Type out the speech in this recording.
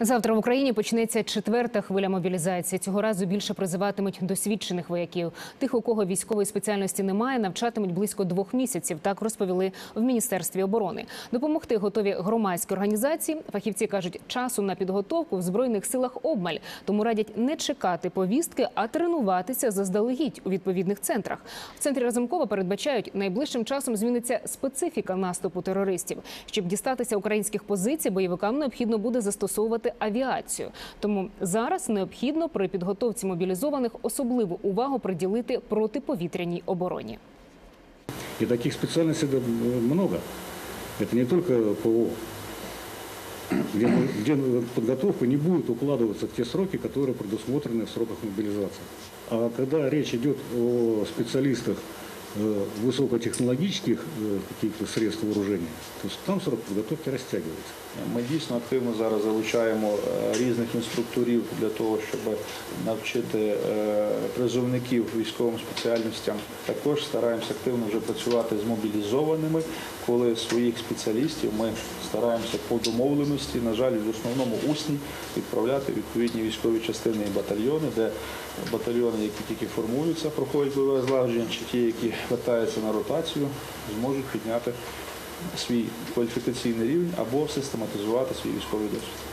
Завтра в Україні почнеться четверта хвиля мобілізації. Цього разу більше призиватимуть досвідчених вояків. Тих, у кого військової спеціальності немає, навчатимуть близько двох місяців. Так розповіли в міністерстві оборони. Допомогти готові громадські організації. Фахівці кажуть, часу на підготовку в збройних силах обмаль, тому радять не чекати повістки, а тренуватися заздалегідь у відповідних центрах. В центрі Разумкова передбачають, найближчим часом зміниться специфіка наступу терористів. Щоб дістатися українських позицій, бойовикам необхідно буде застосовувати авіацію. Тому зараз необхідно при підготовці мобілізованих особливу увагу приділити протиповітряній обороні. И таких специальностей да, много. Это не только ПО, где, мы- где подготовка не будет укладываться в те сроки, которые предусмотрены в сроках мобилизации. А когда речь идет о специалистах э, высокотехнологических э, каких-то средств вооружения, то есть там срок подготовки растягивается. Ми дійсно активно зараз залучаємо е, різних інструкторів для того, щоб навчити е, призовників військовим спеціальностям. Також стараємося активно вже працювати з мобілізованими, коли своїх спеціалістів ми стараємося по домовленості, на жаль, в основному усні, відправляти в відповідні військові частини і батальйони, де батальйони, які тільки формуються, проходять бойове злагодження, чи ті, які вертаються на ротацію, зможуть підняти свій кваліфікаційний рівень або систематизувати свій військовий досвід.